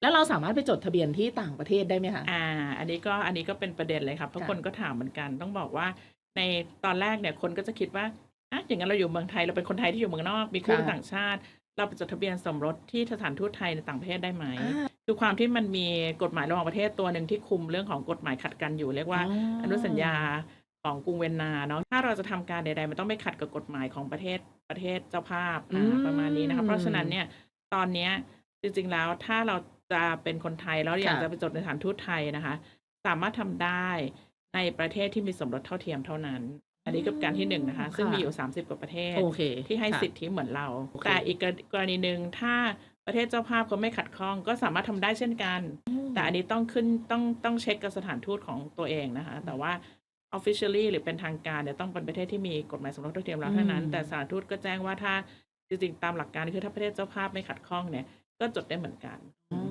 แล้วเราสามารถไปจดทะเบียนที่ต่างประเทศได้ไหมคะ อ่า อันนี้ก็อันนี้ก็เป็นประเด็นเลยครับเพราะค่ะคนก็ถามเหมือนกันต้องบอกว่า ในตอนแรกเนี่ยคนก็จะคิดว่าอะอย่างนั้นเราอยู่เมืองไทยเราเป็นคนไทยที่อยู่เมืองนอก มีคู่เป็นต่างชาติ เราไปจดทะเบียนสมรสที่สถานทูตไทยในต่างประเทศได้ไหม อ่าคือความที่มันมีกฎหมายระหว่างประเทศตัวหนึ่งที่คุมเรื่องของกฎหมายขัดกันอยู่เรียกว่าอ๋อออนุสัญญาของกรุงเวียนนาเนาะถ้าเราจะทำการใดๆมันต้องไม่ขัดกับกฎหมายของประเทศประเทศเจ้าภาพอ่าประมาณนี้นะคะเพราะฉะนั้นเนี่ยตอนเนี้ยจริงๆแล้วถ้าเรา จะเป็นคนไทยแล้วอยากค่ะจะไปจดในสถานทูตไทยนะคะ สามารถทำได้ในประเทศที่มีสมรสเท่าเทียมเท่านั้น อันนี้ก็เป็นการที่หนึ่งนะคะ ซึ่งมีอยู่ 30 กว่าประเทศโอเคที่ให้ค่ะสิทธิเหมือนเราโอเคแต่อีกกรณีหนึ่งถ้าประเทศเจ้าภาพเขาไม่ขัดข้องก็สามารถทำได้เช่นกัน แต่อันนี้ต้องขึ้นต้องต้องเช็คกับสถานทูตของตัวเองนะคะ แต่ว่า officially หรือเป็นทางการเนี่ยต้องเป็นประเทศที่มีกฎหมายสมรสเท่าเทียมแล้วเท่านั้นอืมแต่สถานทูตก็แจ้งว่าถ้าจริงๆตามหลักการคือถ้าประเทศเจ้าภาพไม่ขัดข้องเนี่ยก็จดได้เหมือนกัน